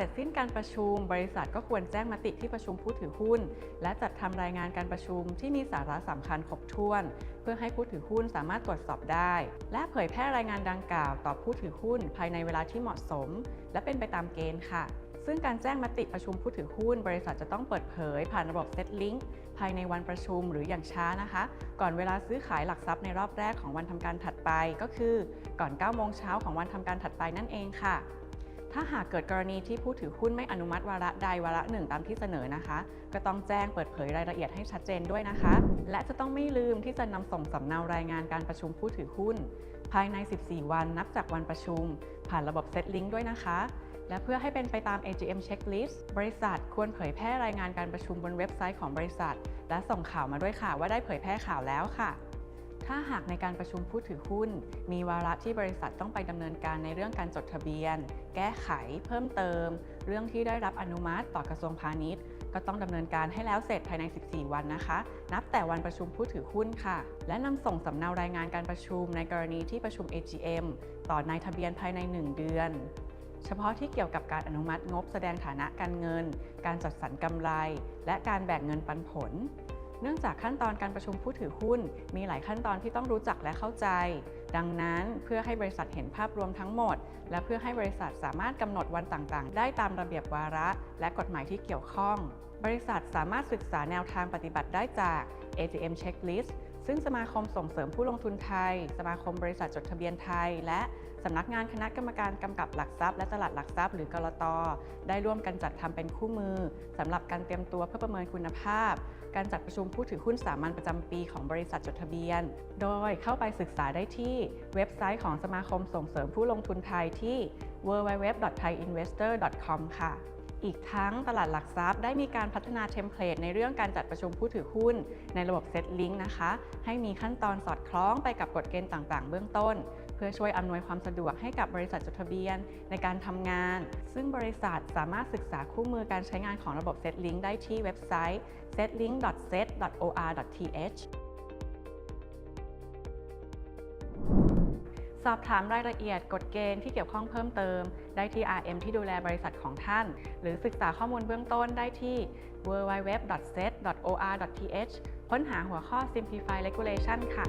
เสร็จสิ้นการประชุม บริษัทก็ควรแจ้งมติที่ประชุมผู้ถือหุ้น และจัดทำรายงานการประชุมที่มีสาระสำคัญครบถ้วน เพื่อให้ผู้ถือหุ้นสามารถตรวจสอบได้ และเผยแพร่รายงานดังกล่าวต่อผู้ถือหุ้น ภายในเวลาที่เหมาะสม และเป็นไปตามเกณฑ์ค่ะ ซึ่งการแจ้งมติประชุมผู้ถือหุ้น บริษัทจะต้องเปิดเผย ผ่านระบบเซตลิงก์ภายในวันประชุมหรืออย่างช้านะคะ ก่อนเวลาซื้อขายหลักทรัพย์ในรอบแรกของวันทำการถัดไปก็คือ ก่อน9โมงเช้าของวันทำการถัดไปนั่นเองค่ะ ถ้าหากเกิดกรณีที่ผู้ถือหุ้นไม่อนุมัติวาระใดวาระหนึ่งตามที่เสนอนะคะ ก็ต้องแจ้งเปิดเผยรายละเอียดให้ชัดเจนด้วยนะคะ และจะต้องไม่ลืมที่จะนำส่งสำเนารายงานการประชุมผู้ถือหุ้น ภายใน 14 วันนับจากวันประชุม ผ่านระบบเซตลิงก์ด้วยนะคะ และเพื่อให้เป็นไปตาม AGM Checklist บริษัทควรเผยแพร่รายงานการประชุมบนเว็บไซต์ของบริษัท และส่งข่าวมาด้วยค่ะว่าได้เผยแพร่ข่าวแล้วค่ะ ถ้าหากในการประชุมผู้ถือหุ้น มีวาระที่บริษัทต้องไปดำเนินการในเรื่องการจดทะเบียน แก้ไข เพิ่มเติม เรื่องที่ได้รับอนุมัติต่อกระทรวงพาณิชย์ก็ต้องดำเนินการให้แล้วเสร็จภายใน 14 วันนะคะ นับแต่วันประชุมผู้ถือหุ้นค่ะ และนำส่งสำเนารายงานการประชุมในกรณีที่ประชุม AGM ต่อนายทะเบียนภายใน 1 เดือน เฉพาะที่เกี่ยวกับการอนุมัติงบแสดงฐานะการเงิน การจัดสรรกำไร และการแบ่งเงินปันผล เนื่องจากขั้นตอนการประชุมผู้ถือหุ้น มีหลายขั้นตอนที่ต้องรู้จักและเข้าใจ ดังนั้นเพื่อให้บริษัทเห็นภาพรวมทั้งหมด และเพื่อให้บริษัทสามารถกำหนดวันต่างๆ ได้ตามระเบียบวาระ และกฎหมายที่เกี่ยวข้อง บริษัทสามารถศึกษาแนวทางปฏิบัติได้จาก AGM Checklist ซึ่งสมาคมส่งเสริมผู้ลงทุนไทย สมาคมบริษัทจดทะเบียนไทย และสำนักงานคณะกรรมการกำกับหลักทรัพย์และตลาดหลักทรัพย์หรือกรตได้ร่วมกันจัดทำเป็นคู่มือสำหรับการเตรียมตัวเพื่อประเมินคุณภาพ การจัดประชุมผู้ถือหุ้นสามัญประจำปีของบริษัทจดทะเบียน โดยเข้าไปศึกษาได้ที่เว็บไซต์ของสมาคมส่งเสริมผู้ลงทุนไทยที่ www.thaiinvestor.com ค่ะ อีกทั้งตลาดหลักทรัพย์ได้มีการพัฒนาเทมเพลตในเรื่องการจัดประชุมผู้ถือหุ้น ในระบบเซตลิงก์นะคะ ให้มีขั้นตอนสอดคล้องไปกับกฎเกณฑ์ต่างๆ เบื้องต้น เพื่อช่วยอำนวยความสะดวกให้กับบริษัทจดทะเบียนในการทำงาน ซึ่งบริษัทสามารถศึกษาคู่มือการใช้งานของระบบเซตลิงก์ได้ที่เว็บไซต์ setlink.set.or.th อบถามรายละเอียดกฎเกณฑ์ที่เกี่ยวข้องเพิ่มเติม ได้ที่ RM ที่ดูแลบริษัทของท่าน หรือศึกษาข้อมูลเบื้องต้นได้ที่ www.set.or.th ค้นหาหัวข้อ Simplify Regulation ค่ะ